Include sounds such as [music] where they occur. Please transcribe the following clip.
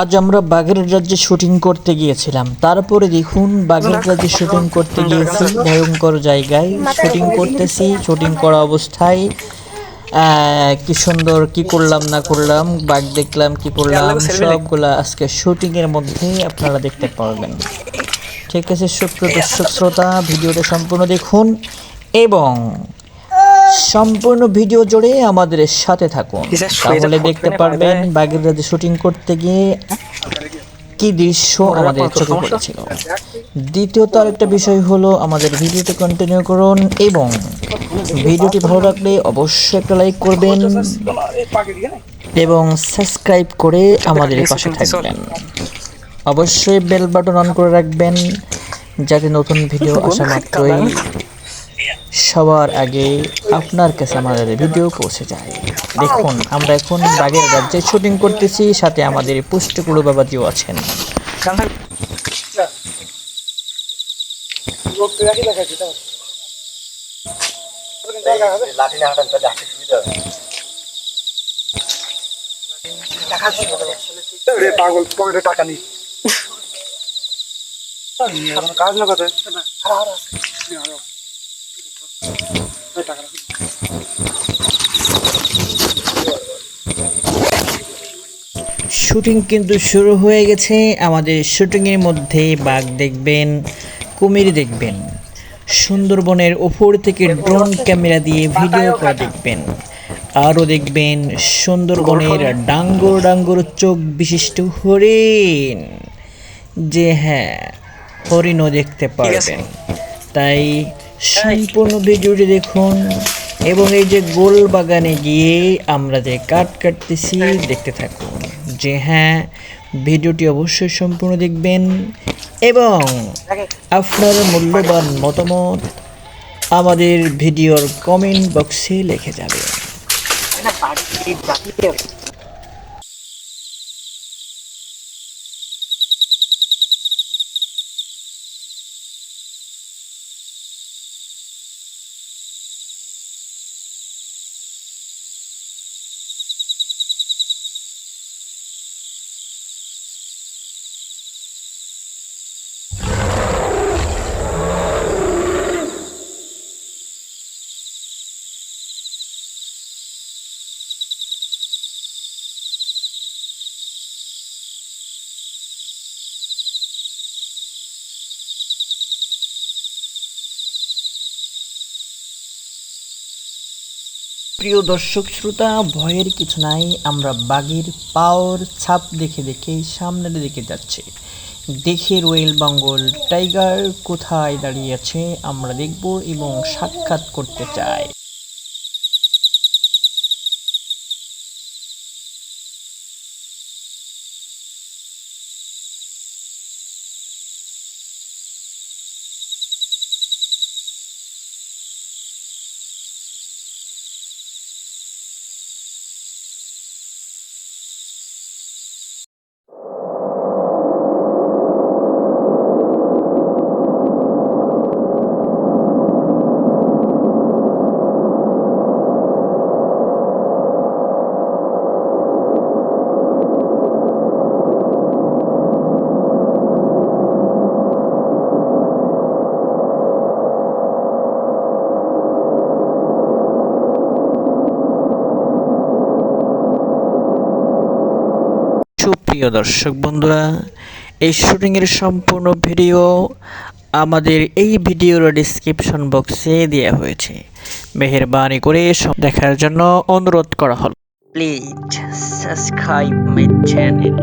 আজ আমরা বাঘের রাজ্যে শুটিং করতে গিয়েছিলাম। তারপরে দেখুন বাঘের রাজ্যে শুটিং করতে গিয়েছি। ভয়ঙ্কর জায়গায় শুটিং করতেছি শুটিং করা অবস্থায়। কি সুন্দর কি করলাম না করলাম বাঘ দেখলাম কি করলাম সবগুলা আজকে শুটিং এর মধ্যে আপনারা দেখতে পারবেন। ঠিক আছে সুপ্রিয় দর্শক শ্রোতা ভিডিওটা সম্পূর্ণ দেখুন এবং সম্পূর্ণ ভিডিও জুড়ে আমাদের সাথে থাকুন। তাহলে দেখতে পারবেন বাগের রাতে শুটিং করতে গিয়ে কি দৃশ্য আমাদের চোখে পড়েছিল। দ্বিতীয়ত আরেকটা বিষয় হলো আমাদের ভিডিওটি কন্টিনিউ করুন এবং ভিডিওটি ভালো লাগলে অবশ্যই একটা লাইক করবেন এবং সাবস্ক্রাইব করে আমাদের পাশে থাকবেন। অবশ্যই বেল বাটন অন করে রাখবেন যাতে নতুন ভিডিও [laughs] আসা মাত্রই সবার আগে আপনার কাছে আমাদের ভিডিও পৌঁছে যায়। দেখুন আমরা এখন বাগের রাজ্যে শুটিং করতেছি সাথে আমাদের পুষ্টিকুড়ু বাবাজিও আছেন। পাগল পকেটে টাকা নি কাজ না কথা শুটিং কিন্তু শুরু হয়ে গেছে। আমাদের শুটিংয়ের মধ্যে বাঘ দেখবেন কুমির দেখবেন সুন্দরবনের ওপর থেকে ড্রোন ক্যামেরা দিয়ে ভিডিও করা দেখবেন আরও দেখবেন সুন্দরবনের ডাঙ্গর ডাঙ্গর চোখ বিশিষ্ট হরিণ। যে হ্যাঁ হরিণও দেখতে পারবেন। তাই সম্পূর্ণ ভিডিওটি দেখুন। এবং এই যে গোল বাগানে গিয়ে আমরা যে কাট কাটতেছি, দেখতে থাকুন। যে হ্যাঁ ভিডিওটি অবশ্যই সম্পূর্ণ দেখবেন এবং আপনার মূল্যবান মতামত আমাদের ভিডিওর কমেন্ট বক্সে লিখে যাবে প্রিয় দর্শক শ্রোতা, ভয়ের কিছু নাই, আমরা বাঘের পাওয়ার ছাপ দেখে দেখে সামনের দিকে যাচ্ছে। দেখে রয়েল বেঙ্গল টাইগার কোথায় দাঁড়িয়ে আছে, আমরা দেখব এবং সাক্ষাৎ করতে চাই। সুপ্রিয় দর্শক বন্ধুরা, এই শুটিংয়ের সম্পূর্ণ ভিডিও আমাদের এই ভিডিওর ডিসক্রিপশন বক্সে দেওয়া হয়েছে। মেহরবানি করে সব দেখার জন্য অনুরোধ করা হল। Please subscribe my channel